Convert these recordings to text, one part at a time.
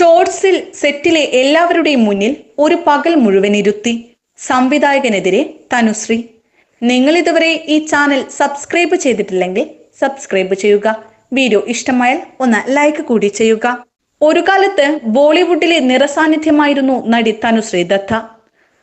ഷോർട്സിൽ സെറ്റിലെ എല്ലാവരുടെയും മുന്നിൽ ഒരു പകൽ മുഴുവൻ ഇരുത്തി. സംവിധായകനെതിരെ തനുശ്രീ. നിങ്ങൾ ഇതുവരെ ഈ ചാനൽ സബ്സ്ക്രൈബ് ചെയ്തിട്ടില്ലെങ്കിൽ സബ്സ്ക്രൈബ് ചെയ്യുക. വീഡിയോ ഇഷ്ടമായാൽ ഒന്ന് ലൈക്ക് കൂടി ചെയ്യുക. ഒരു കാലത്ത് ബോളിവുഡിലെ നിറസാന്നിധ്യമായിരുന്നു നടി തനുശ്രീ ദത്ത.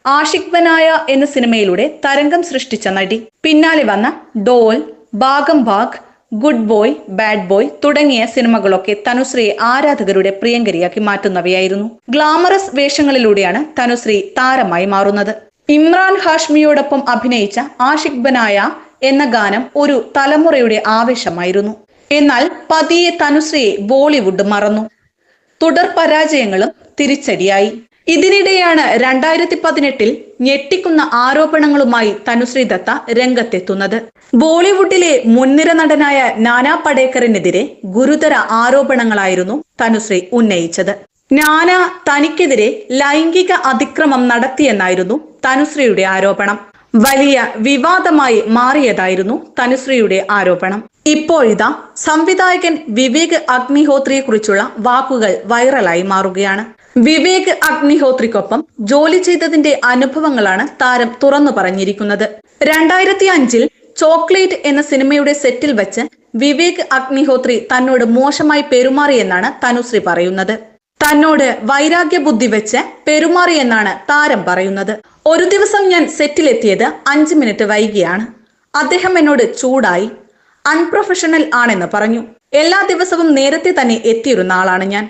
ആഷിഖ് ബനായ എന്ന സിനിമയിലൂടെ തരംഗം സൃഷ്ടിച്ച നടി. പിന്നാലെ വന്ന Dhol Bhagam Bhag good boy bad boy തുടങ്ങിയ സിനിമകളൊക്കെ തനുശ്രീയെ ആരാധകരുടെ പ്രിയങ്കരിയാക്കി മാറ്റുന്നവയായിരുന്നു. ഗ്ലാമറസ് വേഷങ്ങളിലൂടെയാണ് തനുശ്രീ താരമായി മാറുന്നത്. ഇമ്രാൻ ഹാഷ്മിയോടൊപ്പം അഭിനയിച്ച ആഷിഖ് ബനായ എന്ന ഗാനം ഒരു തലമുറയുടെ ആവേശമായിരുന്നു. എന്നാൽ പതിയെ തനുശ്രീയെ ബോളിവുഡ് മറന്നു. തുടർ പരാജയങ്ങളും തിരിച്ചടിയായി. ഇതിനിടെയാണ് രണ്ടായിരത്തി പതിനെട്ടിൽ ഞെട്ടിക്കുന്ന ആരോപണങ്ങളുമായി തനുശ്രീ ദത്ത രംഗത്തെത്തുന്നത്. ബോളിവുഡിലെ മുൻനിര നടനായ നാനാ പടേക്കറിനെതിരെ ഗുരുതര ആരോപണങ്ങളായിരുന്നു തനുശ്രീ ഉന്നയിച്ചത്. നാന തനിക്കെതിരെ ലൈംഗിക അതിക്രമം നടത്തിയെന്നായിരുന്നു തനുശ്രീയുടെ ആരോപണം. വലിയ വിവാദമായി മാറിയതായിരുന്നു തനുശ്രീയുടെ ആരോപണം. ഇപ്പോഴിതാ സംവിധായകൻ വിവേക് അഗ്നിഹോത്രിയെ കുറിച്ചുള്ള വാക്കുകൾ വൈറലായി മാറുകയാണ്. വിവേക് അഗ്നിഹോത്രിക്കൊപ്പം ജോലി ചെയ്തതിന്റെ അനുഭവങ്ങളാണ് താരം തുറന്നു പറഞ്ഞിരിക്കുന്നത്. രണ്ടായിരത്തി അഞ്ചിൽ ചോക്ലേറ്റ് എന്ന സിനിമയുടെ സെറ്റിൽ വെച്ച് വിവേക് അഗ്നിഹോത്രി തന്നോട് മോശമായി പെരുമാറിയെന്നാണ് തനുശ്രീ പറയുന്നത്. തന്നോട് വൈരാഗ്യ ബുദ്ധി വെച്ച് പെരുമാറിയെന്നാണ് താരം പറയുന്നത്. ഒരു ദിവസം ഞാൻ സെറ്റിലെത്തിയത് അഞ്ച് മിനിറ്റ് വൈകിയാണ്. അദ്ദേഹം എന്നോട് ചൂടായി. അൺപ്രൊഫഷണൽ ആണെന്ന് പറഞ്ഞു. എല്ലാ ദിവസവും നേരത്തെ തന്നെ എത്തിയിരുന്ന ആളാണ് ഞാൻ.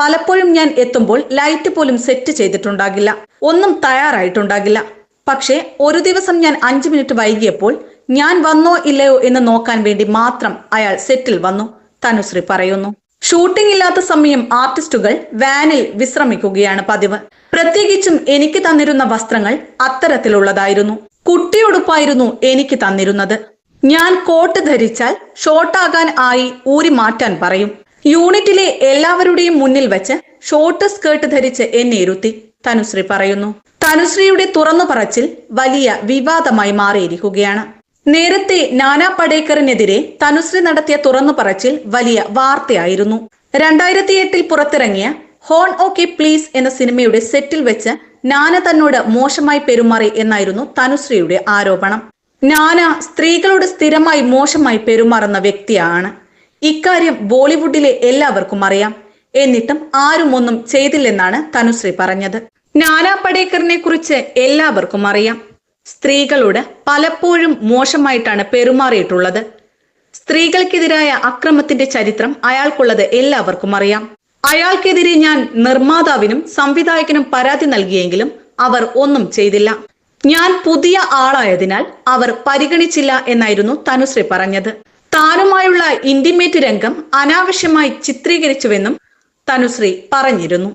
പലപ്പോഴും ഞാൻ എത്തുമ്പോൾ ലൈറ്റ് പോലും സെറ്റ് ചെയ്തിട്ടുണ്ടാകില്ല. ഒന്നും തയ്യാറായിട്ടുണ്ടാകില്ല. പക്ഷേ ഒരു ദിവസം ഞാൻ അഞ്ചു മിനിറ്റ് വൈകിയപ്പോൾ ഞാൻ വന്നോ ഇല്ലയോ എന്ന് നോക്കാൻ വേണ്ടി മാത്രം അയാൾ സെറ്റിൽ വന്നു. തനുശ്രീ പറയുന്നു ഷൂട്ടിംഗ് ഇല്ലാത്ത സമയം ആർട്ടിസ്റ്റുകൾ വാനിൽ വിശ്രമിക്കുകയാണ് പതിവ്. പ്രത്യേകിച്ചും എനിക്ക് തന്നിരുന്ന വസ്ത്രങ്ങൾ അത്തരത്തിലുള്ളതായിരുന്നു. കുട്ടിയുടുപ്പായിരുന്നു എനിക്ക് തന്നിരുന്നത്. ഞാൻ കോട്ട് ധരിച്ചാൽ ഷോർട്ടാകാൻ ആയി ഊരി മാറ്റാൻ പറയും. യൂണിറ്റിലെ എല്ലാവരുടെയും മുന്നിൽ വെച്ച് ഷോർട്ട് സ്കേർട്ട് ധരിച്ച് എന്നെ ഇരുത്തി. തനുശ്രീ പറയുന്നു തനുശ്രീയുടെ തുറന്നു പറച്ചിൽ വലിയ വിവാദമായി മാറിയിരിക്കുകയാണ്. നേരത്തെ നാനാ പടേക്കറിനെതിരെ തനുശ്രീ നടത്തിയ തുറന്നു പറച്ചിൽ വലിയ വാർത്തയായിരുന്നു. രണ്ടായിരത്തി എട്ടിൽ പുറത്തിറങ്ങിയ ഹോൺ ഓക്കെ പ്ലീസ് എന്ന സിനിമയുടെ സെറ്റിൽ വെച്ച് നാന തന്നോട് മോശമായി പെരുമാറി എന്നായിരുന്നു തനുശ്രീയുടെ ആരോപണം. നാന സ്ത്രീകളോട് സ്ഥിരമായി മോശമായി പെരുമാറുന്ന വ്യക്തിയാണ്. ഇക്കാര്യം ബോളിവുഡിലെ എല്ലാവർക്കും അറിയാം. എന്നിട്ടും ആരും ഒന്നും ചെയ്തില്ലെന്നാണ് തനുശ്രീ പറഞ്ഞത്. നാനാ പടേക്കറിനെ കുറിച്ച് എല്ലാവർക്കും അറിയാം. സ്ത്രീകളോട് പലപ്പോഴും മോശമായിട്ടാണ് പെരുമാറിയിട്ടുള്ളത്. സ്ത്രീകൾക്കെതിരായ അക്രമത്തിന്റെ ചരിത്രം അയാൾക്കുള്ളത് എല്ലാവർക്കും അറിയാം. അയാൾക്കെതിരെ ഞാൻ നിർമ്മാതാവിനും സംവിധായകനും പരാതി നൽകിയെങ്കിലും അവർ ഒന്നും ചെയ്തില്ല. ഞാൻ പുതിയ ആളായതിനാൽ അവർ പരിഗണിച്ചില്ല എന്നായിരുന്നു തനുശ്രീ പറഞ്ഞത്. താനുമായുള്ള ഇന്റിമേറ്റ് രംഗം അനാവശ്യമായി ചിത്രീകരിച്ചുവെന്നും തനുശ്രീ പറഞ്ഞിരുന്നു.